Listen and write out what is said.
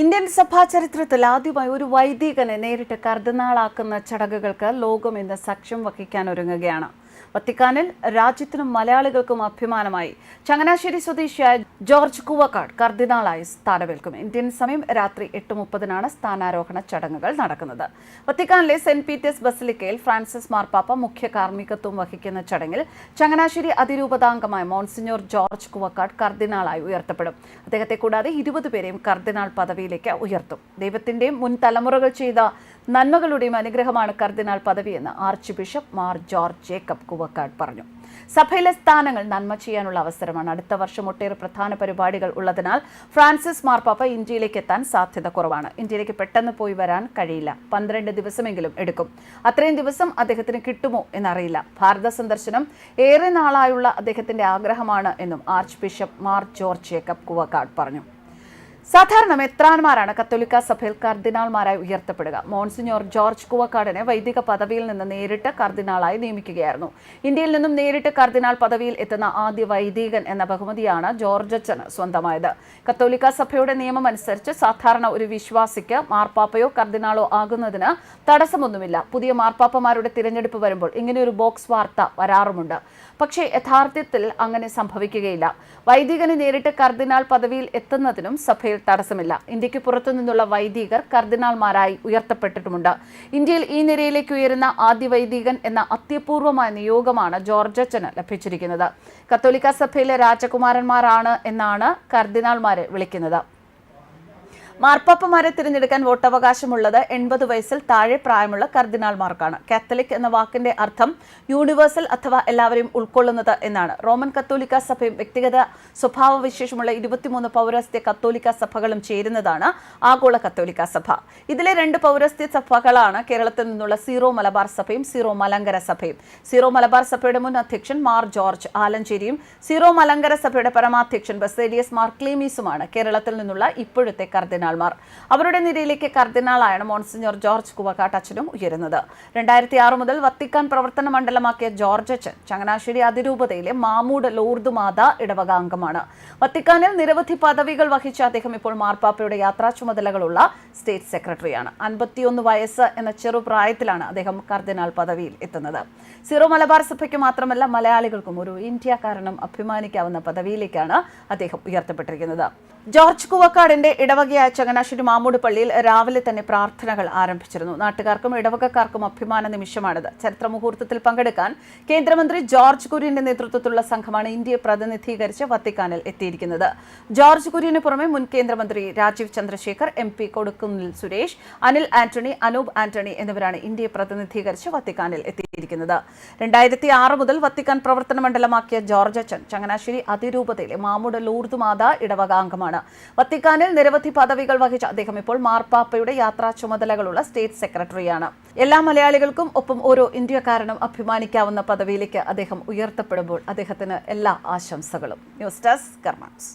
Indian സഭാ ചരിത്രത്തിൽ ആദ്യമായി ഒരു വൈദികനെ നേരിട്ട് കർദിനാളാക്കുന്ന ചടങ്ങുകൾക്ക് ലോകം ഇന്ന് സാക്ഷ്യം വഹിക്കാൻ ഒരുങ്ങുകയാണ്. വത്തിക്കാനിൽ രാജ്യത്തിനും മലയാളികൾക്കും അഭിമാനമായി ചങ്ങനാശ്ശേരി സ്വദേശിയായ ജോർജ് കുവക്കാട് കർദിനാളായി സ്ഥാനമേൽക്കും. ഇന്ത്യൻ സമയം രാത്രി എട്ട് മുപ്പതിനാണ് സ്ഥാനാരോഹണ ചടങ്ങുകൾ നടക്കുന്നത്. വത്തിക്കാനിലെ സെന്റ് പീറ്റേഴ്സ് ബസിലിക്കയിൽ ഫ്രാൻസിസ് മാർപ്പാപ്പ മുഖ്യ കാർമ്മികത്വം വഹിക്കുന്ന ചടങ്ങിൽ ചങ്ങനാശ്ശേരി അതിരൂപതാംഗമായ മോൺസിഞ്ഞോർ ജോർജ് കുവക്കാട് കർദിനാളായി ഉയർത്തപ്പെടും. അദ്ദേഹത്തെ കൂടാതെ ഇരുപത് പേരെയും കർദിനാൾ പദവിയിലേക്ക് ഉയർത്തും. ദൈവത്തിന്റെയും മുൻ തലമുറകൾ ചെയ്ത നന്മകളുടെയും അനുഗ്രഹമാണ് കർദിനാൾ പദവിയെന്ന് archbishop Mar George Jacob Koovakad പറഞ്ഞു. സഭയിലെ സ്ഥാനങ്ങൾ നന്മ ചെയ്യാനുള്ള അവസരമാണ് അടുത്ത വർഷം ഒട്ടേറെ പ്രധാന പരിപാടികൾ ഉള്ളതിനാൽ ഫ്രാൻസിസ് മാർപ്പാപ്പ ഇന്ത്യയിലേക്ക് എത്താൻ സാധ്യത കുറവാണ്. ഇന്ത്യയിലേക്ക് പെട്ടെന്ന് പോയി വരാൻ കഴിയില്ല. പന്ത്രണ്ട് ദിവസമെങ്കിലും എടുക്കും. അത്രയും ദിവസം അദ്ദേഹത്തിന് കിട്ടുമോ എന്നറിയില്ല. ഭാരത സന്ദർശനം ഏറെ നാളായുള്ള അദ്ദേഹത്തിന്റെ ആഗ്രഹമാണ് എന്നും archbishop Mar George Jacob Koovakad പറഞ്ഞു. സാധാരണ മെത്രാൻമാരാണ് കത്തോലിക്ക സഭയിൽ കർദിനാൾമാരായി ഉയർത്തപ്പെടുക. മോൺസിഞ്ഞോർ ജോർജ് കുവക്കാടിനെ വൈദിക പദവിയിൽ നിന്ന് നേരിട്ട് കർദിനാളായി നിയമിക്കുകയായിരുന്നു. ഇന്ത്യയിൽ നിന്നും നേരിട്ട് കർദിനാൾ പദവിയിൽ എത്തുന്ന ആദ്യ വൈദികൻ എന്ന ബഹുമതിയാണ് ജോർജച്ചന് സ്വന്തമായത്. കത്തോലിക്ക സഭയുടെ നിയമം അനുസരിച്ച് സാധാരണ ഒരു വിശ്വാസിക്ക് മാർപ്പാപ്പയോ കർദിനാളോ ആകുന്നതിന് തടസ്സമൊന്നുമില്ല. പുതിയ മാർപ്പാപ്പമാരുടെ തിരഞ്ഞെടുപ്പ് വരുമ്പോൾ ഇങ്ങനെയൊരു ബോക്സ് വാർത്ത വരാറുമുണ്ട്. പക്ഷേ യഥാർത്ഥത്തിൽ അങ്ങനെ സംഭവിക്കുകയില്ല. വൈദികനെ നേരിട്ട് കർദിനാൾ പദവിയിൽ എത്തുന്നതിനും സഭയിൽ തടസ്സമില്ല. ഇന്ത്യയ്ക്ക് പുറത്തു നിന്നുള്ള വൈദികർ കർദിനാൾമാരായി ഉയർത്തപ്പെട്ടിട്ടുമുണ്ട്. ഇന്ത്യയിൽ ഈ നിരയിലേക്ക് ഉയരുന്ന ആദ്യ വൈദികൻ എന്ന അത്യപൂർവമായ നിയോഗമാണ് ജോർജ് അച്ഛന് ലഭിച്ചിരിക്കുന്നത്. കത്തോലിക്ക സഭയിലെ രാജകുമാരന്മാരാണ് എന്നാണ് കർദിനാൾമാരെ വിളിക്കുന്നത്. മാർപ്പാപ്പമാരെ തിരഞ്ഞെടുക്കാൻ വോട്ടവകാശമുള്ളത് എൺപത് വയസ്സിൽ താഴെ പ്രായമുള്ള കർദിനാൾമാർക്കാണ്. കാത്തലിക് എന്ന വാക്കിന്റെ അർത്ഥം യൂണിവേഴ്സൽ അഥവാ എല്ലാവരെയും ഉൾക്കൊള്ളുന്നത് എന്നാണ്. റോമൻ കത്തോലിക്ക സഭയും വ്യക്തിഗത സ്വഭാവവിശേഷമുള്ള ഇരുപത്തിമൂന്ന് പൗരസ്ത്യ കത്തോലിക്ക സഭകളും ചേരുന്നതാണ് ആഗോള കത്തോലിക്ക സഭ. ഇതിലെ രണ്ട് പൗരസ്ത്യ സഭകളാണ് കേരളത്തിൽ നിന്നുള്ള സീറോ മലബാർ സഭയും സീറോ മലങ്കര സഭയും. സീറോ മലബാർ സഭയുടെ മുൻ അധ്യക്ഷൻ മാർ ജോർജ് ആലഞ്ചേരിയും സീറോ മലങ്കര സഭയുടെ പരമാധ്യക്ഷൻ ബസേലിയസ് മാർ ക്ലീമീസുമാണ് കേരളത്തിൽ നിന്നുള്ള ഇപ്പോഴത്തെ കർദിനാൾ കർദിനാൾമാർ. അവരുടെ നിരയിലേക്ക് കർദിനാളായാണ് മോൺസിഞ്ഞോർ ജോർജ് കുവക്കാട്ട് അച്ഛനും ഉയരുന്നത്. രണ്ടായിരത്തി ആറ് മുതൽ വത്തിക്കാൻ പ്രവർത്തന മണ്ഡലമാക്കിയ ജോർജ് അച്ഛൻ ചങ്ങനാശ്ശേരി അതിരൂപതയിലെ മാമൂട് ലോർദ് മാത ഇടവക അംഗമാണ്. വത്തിക്കാനിൽ നിരവധി പദവികൾ വഹിച്ച അദ്ദേഹം ഇപ്പോൾ മാർപ്പാപ്പയുടെ യാത്രാ ചുമതലകളുള്ള സ്റ്റേറ്റ് സെക്രട്ടറിയാണ്. അൻപത്തിയൊന്ന് വയസ്സ് എന്ന ചെറുപ്രായത്തിലാണ് അദ്ദേഹം കർദിനാൾ പദവിയിൽ എത്തുന്നത്. സിറോ മലബാർ സഭയ്ക്ക് മാത്രമല്ല മലയാളികൾക്കും ഒരു ഇന്ത്യക്കാരനും അഭിമാനിക്കാവുന്ന പദവിയിലേക്കാണ് അദ്ദേഹം ഉയർത്തപ്പെട്ടിരിക്കുന്നത്. ജോർജ് കുവക്കാടിന്റെ ഇടവകയായ ചങ്ങനാശ്ശേരി മാമൂട് പള്ളിയിൽ രാവിലെ തന്നെ പ്രാർത്ഥനകൾ ആരംഭിച്ചിരുന്നു. നാട്ടുകാർക്കും ഇടവകക്കാർക്കും അഭിമാന നിമിഷമാണിത്. ചരിത്ര മുഹൂർത്തത്തിൽ പങ്കെടുക്കാൻ കേന്ദ്രമന്ത്രി ജോർജ് കുര്യന്റെ നേതൃത്വത്തിലുള്ള സംഘമാണ് ഇന്ത്യയെ പ്രതിനിധീകരിച്ച് വത്തിക്കാനിൽ എത്തിയിരിക്കുന്നത്. ജോർജ് കുര്യന് പുറമെ മുൻ കേന്ദ്രമന്ത്രി Rajeev Chandrasekhar M P Kodikunnil Suresh Anil Antony Anoop Antony എന്നിവരാണ് ഇന്ത്യയെ പ്രതിനിധീകരിച്ച് വത്തിക്കാനിൽ എത്തിയിരിക്കുന്നത്. രണ്ടായിരത്തി ആറ് മുതൽ വത്തിക്കാൻ പ്രവർത്തന മണ്ഡലമാക്കിയ ജോർജ് അച്ഛൻ ചങ്ങനാശ്ശേരി അതിരൂപതയിലെ മാമൂട് ലൂർദ് മാതാ ഇടവക അംഗമാണ്. വത്തിക്കാനിൽ നിരവധി പദവികൾ വഹിച്ച അദ്ദേഹം ഇപ്പോൾ മാർപ്പാപ്പയുടെ യാത്രാ ചുമതലകളുള്ള സ്റ്റേറ്റ് സെക്രട്ടറിയാണ്. എല്ലാ മലയാളികൾക്കും ഒപ്പം ഓരോ ഇന്ത്യക്കാരനും അഭിമാനിക്കാവുന്ന പദവിയിലേക്ക് അദ്ദേഹം ഉയർത്തപ്പെടുമ്പോൾ അദ്ദേഹത്തിന് എല്ലാ ആശംസകളും. News desk കർമാൻസ്